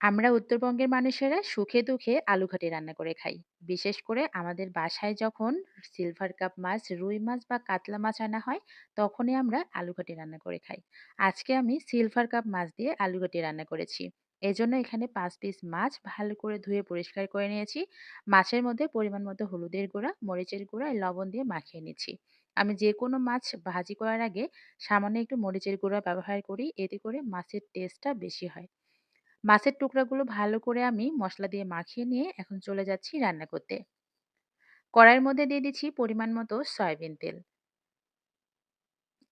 আমরা উত্তরবঙ্গের মানুষেরা সুখে দুঃখে আলু ঘাটি রান্না করে খাই। বিশেষ করে আমাদের বাসায় যখন সিলভার কাপ মাছ, রুই মাছ বা কাতলা মাছ আনা হয়, তখনই আমরা আলু ঘাটি রান্না করে খাই। আজকে আমি সিলভার কাপ মাছ দিয়ে আলু ঘাটি রান্না করেছি। এজন্য এখানে পাঁচ পিস মাছ ভালো করে ধুয়ে পরিষ্কার করে নিয়েছি। মাছের মধ্যে পরিমাণ মতো হলুদের গুঁড়া, মরিচের গুঁড়া, লবণ দিয়ে মাখিয়ে নিচ্ছি। আমি যে কোনো মাছ ভাজি করার আগে সামান্য একটু মরিচের গুঁড়া ব্যবহার করি, এতে করে মাছের টেস্টটা বেশি হয়। মাছের টুকরাগুলো ভালো করে আমি মশলা দিয়ে মাখিয়ে নিয়ে এখন চলে যাচ্ছি রান্না করতে। কড়াইয়ের মধ্যে দিয়ে দিচ্ছি পরিমাণ মতো সয়াবিন তেল।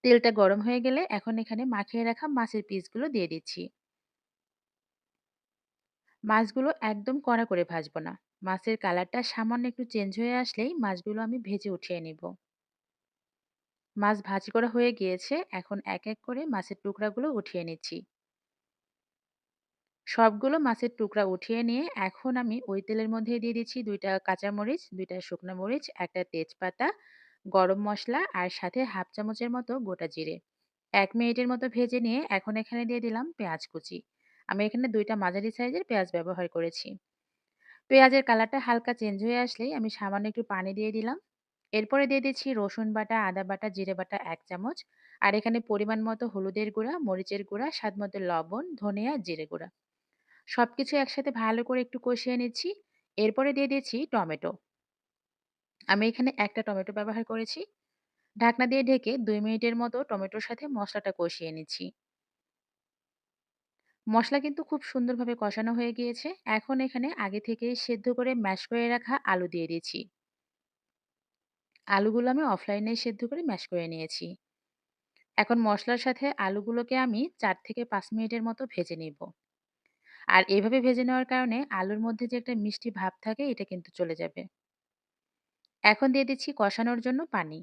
তেলটা গরম হয়ে গেলে এখন এখানে মাখিয়ে রাখা মাছের পিসগুলো দিয়ে দিচ্ছি। মাছগুলো একদম কড়া করে ভাজবো না। মাছের কালারটা সামান্য একটু চেঞ্জ হয়ে আসলেই মাছগুলো আমি ভেজে উঠিয়ে নিব। মাছ ভাজি করা হয়ে গিয়েছে, এখন এক এক করে মাছের টুকরাগুলো উঠিয়ে নিচ্ছি। সবগুলো মাছের টুকরা উঠিয়ে নিয়ে এখন আমি ওই তেলের মধ্যে দিয়ে দিচ্ছি দুইটা কাঁচামরিচ, দুইটা শুকনো মরিচ, একটা তেজপাতা, গরম মশলা আর সাথে হাফ চামচের মতো গোটা জিরে। এক মিনিটের মতো ভেজে নিয়ে এখন এখানে দিয়ে দিলাম পেঁয়াজ কুচি। আমি এখানে দুইটা মাঝারি সাইজের পেঁয়াজ ব্যবহার করেছি। পেঁয়াজের কালারটা হালকা চেঞ্জ হয়ে আসলেই আমি সামান্য একটু পানি দিয়ে দিলাম। এরপরে দিয়ে দিচ্ছি রসুন বাটা, আদা বাটা, জিরে বাটা এক চামচ। আর এখানে পরিমাণ মতো হলুদের গুঁড়া, মরিচের গুঁড়া, স্বাদ মতো লবণ, ধনিয়া, জিরে গুঁড়া। সবকিছু একসাথে ভালো করে একটু কষিয়ে নিচ্ছি। এরপরে দিয়ে দিয়েছি টমেটো। আমি এখানে একটা টমেটো ব্যবহার করেছি। ঢাকনা দিয়ে ঢেকে দুই মিনিটের মতো টমেটোর সাথে মশলাটা কষিয়ে নিচ্ছি। মশলা কিন্তু খুব সুন্দরভাবে কষানো হয়ে গিয়েছে। এখন এখানে আগে থেকে সেদ্ধ করে ম্যাশ করে রাখা আলু দিয়ে দিয়েছি আলুগুলো আমি অফলাইনে সেদ্ধ করে ম্যাশ করে নিয়েছি। এখন মশলার সাথে আলুগুলোকে আমি চার থেকে পাঁচ মিনিটের মতো ভেজে নিব। আর এভাবে ভেজে নেওয়ার কারণে আলুর মধ্যে যে একটা মিষ্টি ভাব থাকে, এটা কিন্তু চলে যাবে। এখন দিয়ে দিচ্ছি কষানোর জন্য পানি।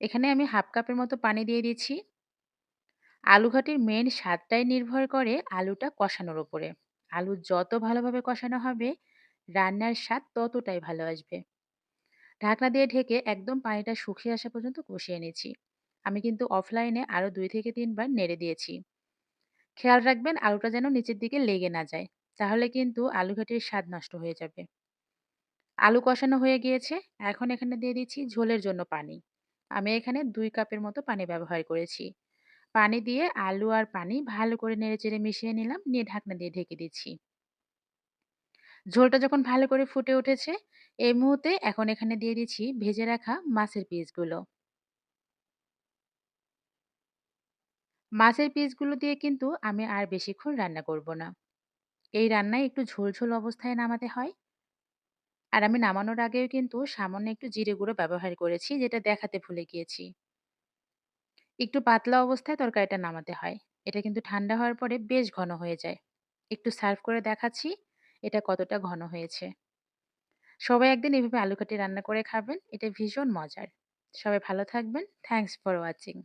এখানে আমি হাফ কাপের মতো পানি দিয়ে দিচ্ছি। আলু ঘাটির মেন স্বাদটাই নির্ভর করে আলুটা কষানোর উপরে আলু যত ভালোভাবে কষানো হবে, রান্নার স্বাদ ততটাই ভালো আসবে। ঢাকনা দিয়ে ঢেকে একদম পানিটা শুকিয়ে আসা পর্যন্ত কষিয়ে নিচ্ছি। আমি কিন্তু অফলাইনে আরও দুই থেকে তিনবার নেড়ে দিয়েছি। খেয়াল রাখবেন আলুটা যেন নিচের দিকে লেগে না যায়। তাহলে কিন্তু আলু ঘাটির স্বাদ নষ্ট হয়ে যাবে। আলু কষানো হয়ে গিয়েছে। এখন এখানে দিয়ে দিচ্ছি ঝোলের জন্য পানি। আমি এখানে দুই কাপের মতো পানি ব্যবহার করেছি। পানি দিয়ে আলু আর পানি ভালো করে নেড়েচেড়ে মিশিয়ে নিলাম। নিয়ে ঢাকনা দিয়ে ঢেকে দিচ্ছি। ঝোলটা যখন ভালো করে ফুটে উঠেছে, এই মুহূর্তে এখন এখানে দিয়ে দিচ্ছি ভেজে রাখা মাছের পিসগুলো। মাছের পিসগুলো দিয়ে কিন্তু আমি আর বেশিক্ষণ রান্না করব না। এই রান্নায় একটু ঝোল ঝোল অবস্থায় নামাতে হয়। আর আমি নামানোর আগেও কিন্তু সামান্য একটু জিরে গুঁড়ো ব্যবহার করেছি, যেটা দেখাতে ভুলে গিয়েছি। একটু পাতলা অবস্থায় তরকারিটা নামাতে হয়। এটা কিন্তু ঠান্ডা হওয়ার পরে বেশ ঘন হয়ে যায়। একটু সার্ভ করে দেখাচ্ছি, এটা কতটা ঘন হয়েছে। সবাই একদিন এভাবে আলু কাটি রান্না করে খাবেন, এটা ভীষণ মজার। সবাই ভালো থাকবেন। Thanks for watching